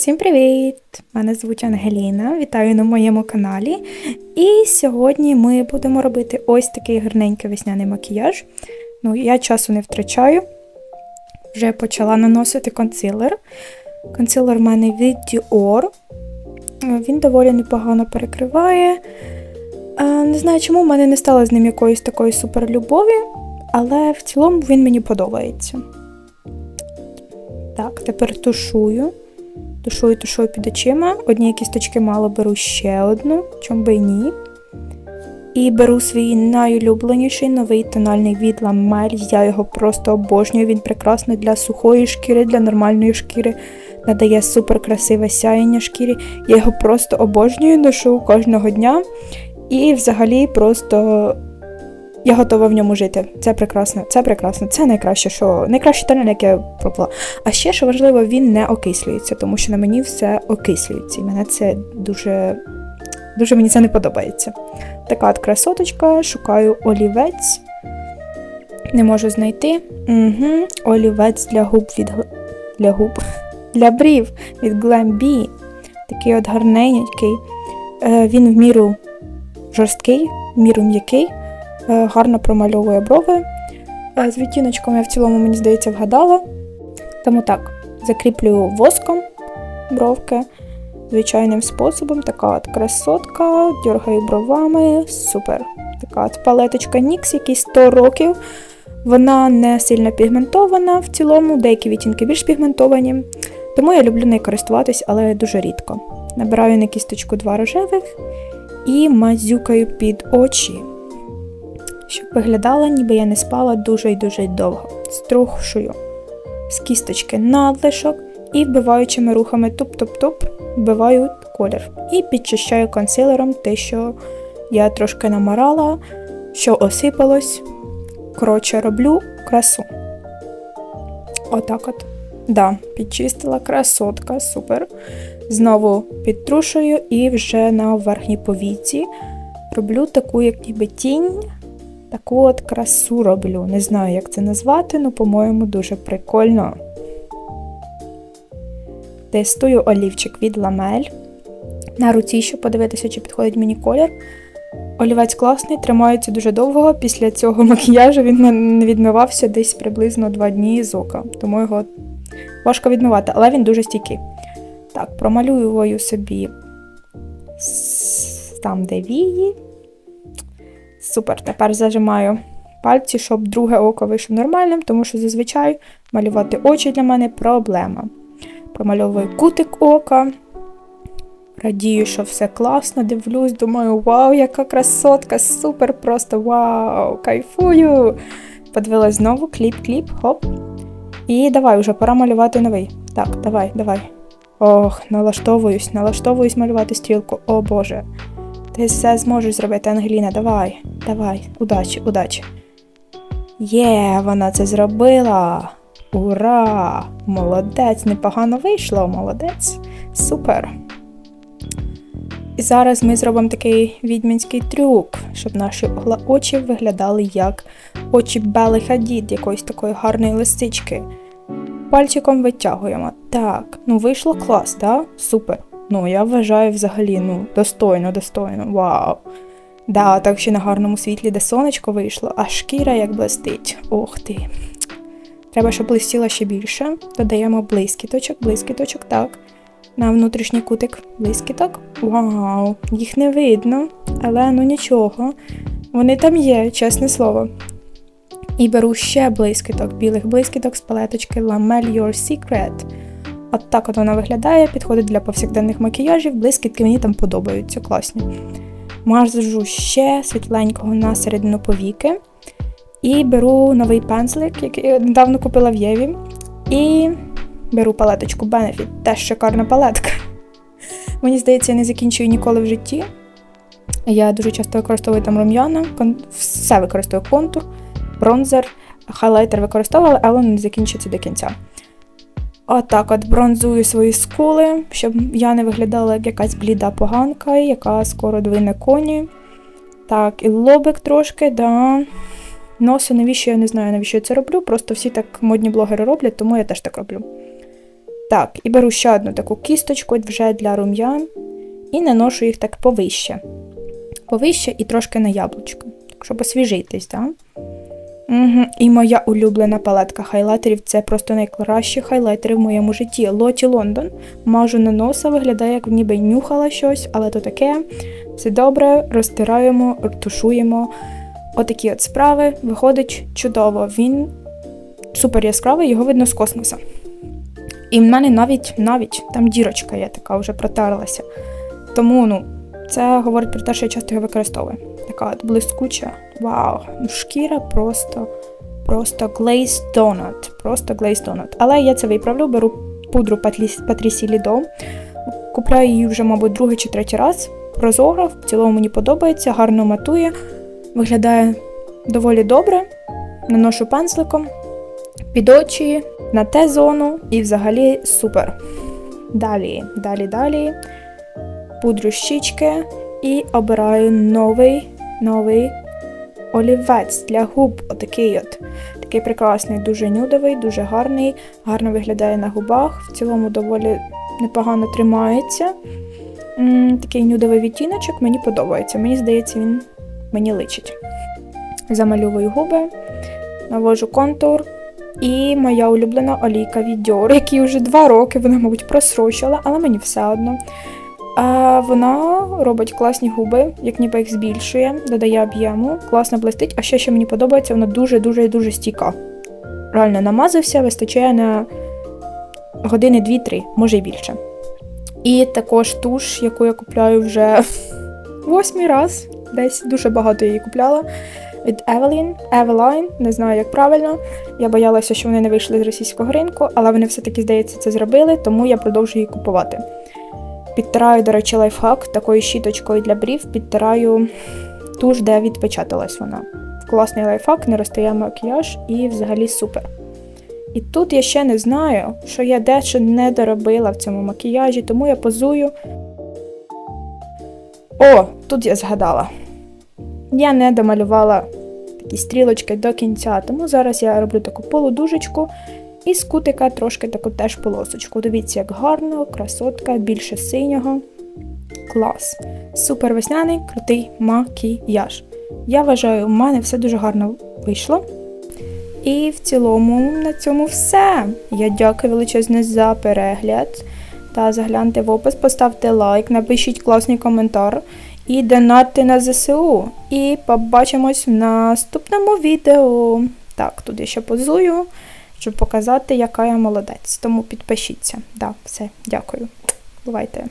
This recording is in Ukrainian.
Всім привіт! Мене звуть Ангеліна. Вітаю на моєму каналі. І сьогодні ми будемо робити ось такий гарненький весняний макіяж. Ну, я часу не втрачаю. Вже почала наносити консилер. Консилер в мене від Dior. Він доволі непогано перекриває. Не знаю, чому в мене не стало з ним якоїсь такої суперлюбові, але в цілому він мені подобається. Так, тепер тушую. Тушую, тушую під очима. Одні кісточки мало беру ще одну, чому би ні. І беру свій найулюбленіший новий тональний від Ламель. Я його просто обожнюю. Він прекрасний для сухої шкіри, для нормальної шкіри. Надає супер красиве сяєння шкірі. Я його просто обожнюю, ношу кожного дня. І взагалі просто я готова в ньому жити. Це прекрасно, це прекрасно, це найкраще, що найкраще тональник, яке я пробувала. А ще, що важливо, він не окислюється, тому що на мені все окислюється. І мене це дуже дуже мені це не подобається. Така от красоточка, шукаю олівець. Не можу знайти. Угу, Олівець для губ від для губ. Для брів від Glam Bee. Такий от гарненький. Е, Він в міру жорсткий, в міру м'який. Е, гарно промальовує брови. Е, з відтіночком я в цілому, мені здається, вгадала. Тому так, закріплюю воском бровки звичайним способом. Така от красотка, дергаю бровами, супер. Така от палеточка NYX, якій 100 років. Вона не сильно пігментована в цілому, деякі відтінки більш пігментовані. Тому я люблю нею користуватись, але дуже рідко. Набираю на кісточку два рожевих і мазюкаю під очі щоб виглядала, ніби я не спала дуже і дуже довго. Струхшую з кісточки надлишок і вбиваючими рухами туп-туп-туп вбиваю колір. І підчищаю консилером те, що я трошки намарала, що осипалось. Коротше, роблю красу. Отак от. Да, підчистила красотка, супер. Знову підтрушую і вже на верхній повіці роблю таку, як ніби тінь. Таку от красу роблю. Не знаю, як це назвати, але, по-моєму, дуже прикольно. Тестую олівчик від ламель. На руці, щоб подивитися, чи підходить мені колір. Олівець класний, тримається дуже довго. Після цього макіяжу він не відмивався десь приблизно 2 дні з ока, тому його важко відмивати, але він дуже стійкий. Так, промалюю собі там, де вії. Супер, тепер зажимаю пальці, щоб друге око вийшло нормальним, тому що зазвичай малювати очі для мене проблема. Промальовую кутик ока. Радію, що все класно, дивлюсь, думаю, вау, яка красотка, супер, просто вау, кайфую. Подивилась знову, кліп-кліп, хоп. І давай вже пора малювати новий. Так, давай, давай. Ох, налаштовуюсь, налаштовуюсь малювати стрілку. О Боже. Ти все зможеш зробити, Ангеліна, давай, давай, удачі, удачі. Є, вона це зробила. Ура! Молодець, непогано вийшло, молодець. Супер. І зараз ми зробимо такий відьмінський трюк, щоб наші очі виглядали як очі Бели Хадід, якоїсь такої гарної лисички. Пальчиком витягуємо. Так, ну вийшло клас, так? Супер. Ну, я вважаю взагалі, ну, достойно, достойно. Вау. Да, так ще на гарному світлі, де сонечко вийшло, а шкіра як блистить. Ох ти. Треба, щоб блистіла ще більше. Додаємо блискіточок, блискіточок, так. На внутрішній кутик блискіток. Вау, їх не видно, але ну нічого. Вони там є, чесне слово. І беру ще блискіток, білих блискіток з палеточки Lamel Your Secret. От так от вона виглядає, підходить для повсякденних макіяжів, блискітки мені там подобаються, класні. Мажу ще світленького на середину повіки. І беру новий пензлик, який я недавно купила в Єві. І беру палеточку Benefit. Теж шикарна палетка. Мені здається, я не закінчую ніколи в житті. Я дуже часто використовую там рум'яна, все використовую контур, бронзер, хайлайтер використовувала, але не закінчується до кінця. Отак от бронзую свої скули, щоб я не виглядала як якась бліда поганка, яка скоро двине коні. Так, і лобик трошки, да. Носи, навіщо я не знаю, навіщо я це роблю. Просто всі так модні блогери роблять, тому я теж так роблю. Так, і беру ще одну таку кісточку вже для рум'ян і наношу їх так повище. Повище і трошки на яблучко. Щоб освіжитись, так? Угу. І моя улюблена палетка хайлайтерів це просто найкращі хайлайтери в моєму житті. Лоті Лондон. Мажу на носа, виглядає, як ніби нюхала щось, але то таке. Все добре, розтираємо, тушуємо. Отакі от справи. Виходить чудово. Він супер яскравий, його видно з космоса. І в мене навіть навіть там дірочка є така вже протерлася. Тому ну, це говорить про те, що я часто його використовую. Така от блискуча. Вау! Ну, шкіра просто просто glazed donut. Просто glazed donut. Але я це виправлю, беру пудру Patricia Lido. Купляю її вже, мабуть, другий чи третій раз. Прозора, в цілому мені подобається, гарно матує, виглядає доволі добре. Наношу пензликом під очі, на Т-зону і взагалі супер. Далі, далі, далі. Пудру щічки і обираю новий новий олівець для губ. Отакий от. Такий прекрасний, дуже нюдовий, дуже гарний, гарно виглядає на губах. В цілому доволі непогано тримається. Такий нюдовий відтіночок мені подобається. Мені здається, він мені личить. Замальовую губи, навожу контур. І моя улюблена олійка від Dior, якій вже два роки вона, мабуть, просрочила, але мені все одно. А Вона робить класні губи, як ніби їх збільшує, додає об'єму, класно блистить, а ще що мені подобається, вона дуже-дуже дуже стійка. Реально намазався, вистачає на години 2-3, може й більше. І також туш, яку я купляю вже восьмий раз, десь дуже багато її купляла. Від Evelyn, Eveline, не знаю, як правильно. Я боялася, що вони не вийшли з російського ринку, але вони все-таки, здається, це зробили, тому я продовжую її купувати. Підтираю, до речі, лайфхак такою щіточкою для брів, підтираю туш, де відпечаталась вона. Класний лайфхак, не розтає макіяж і взагалі супер. І тут я ще не знаю, що я дещо не доробила в цьому макіяжі, тому я позую. О, тут я згадала. Я не домалювала такі стрілочки до кінця, тому зараз я роблю таку полудужечку і з кутика трошки таку теж полосочку. Дивіться, як гарно, красотка, більше синього. Клас. Супер весняний, крутий макіяж. Я вважаю, у мене все дуже гарно вийшло. І в цілому на цьому все. Я дякую величезне за перегляд. Та загляньте в опис, поставте лайк, напишіть класний коментар і донатьте на ЗСУ. І побачимось в наступному відео. Так, тут я ще позую, щоб показати, яка я молодець. Тому підпишіться. Да, все, дякую. Бувайте.